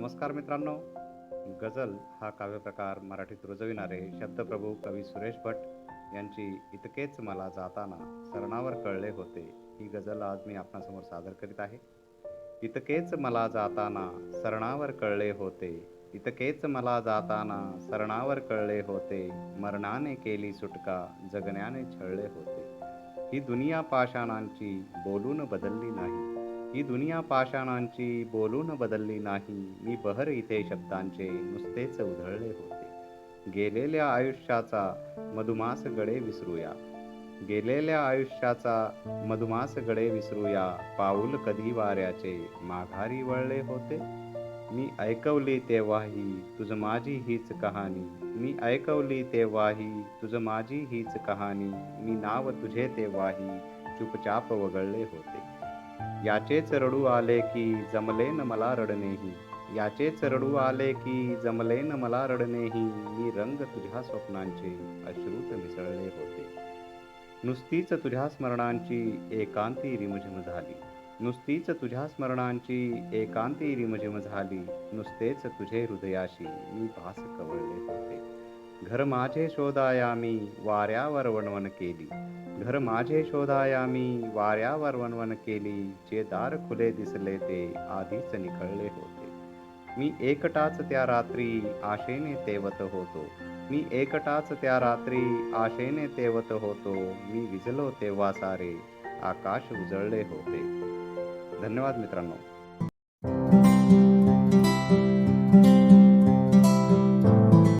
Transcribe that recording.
नमस्कार मित्रांनो. गझल हा काव्यप्रकार मराठीत रुजविणारे शब्दप्रभू कवी सुरेश भट यांची इतकेच मला जाताना सरणावर कळले होते. ही गझल आज मी आपणासमोर सादर करीत आहे. इतकेच मला जाताना सरणावर कळले होते. इतकेच मला जाताना सरणावर कळले होते. मरणाने केली सुटका जगण्याने छळले होते. ही दुनिया पाषाणांची बोलून बदलली नाही. ही दुनिया पाषाणांची बोलून बदलली नाही. मी बहर इथे शब्दांचे नुसतेच उधळले होते. गेलेल्या आयुष्याचा मधुमास गडे विसरूया. गेलेल्या आयुष्याचा मधुमास गडे विसरूया. पाऊल कधी वाऱ्याचे माघारी वळले होते. मी ऐकवली तेव्हाही तुझ माझी हीच कहाणी. मी ऐकवली तेव्हाही तुझ माझी हीच कहाणी. मी नाव तुझे तेव्हाही चुपचाप वगळले होते. याचेच रडू आले की जमले न मला रडणेही. याचेच रडू आले की जमले न मला रडणेही. मी रंग तुझ्या स्वप्नांचे अश्रुत मिसळले होते. नुसतीच तुझ्या स्मरणांची एकांती रिमझिम झाली. नुसतीच तुझ्या स्मरणांची एकांती रिमझिम झाली. नुसतेच तुझे हृदयाशी मी भास कवळले होते. घर माझे शोधाया मी वाऱ्यावर वणवण केली. घर माझे शोधाया मी वाऱ्यावर वणवण केली. जे दार खुले दिसले ते आधीच निखळले होते. मी एकटाच त्या रात्री आशेने तेवत होतो. मी एकटाच त्या रात्री आशेने तेवत होतो. मी विजलो तेव्हा सारे आकाश उजळले होते. धन्यवाद मित्रांनो.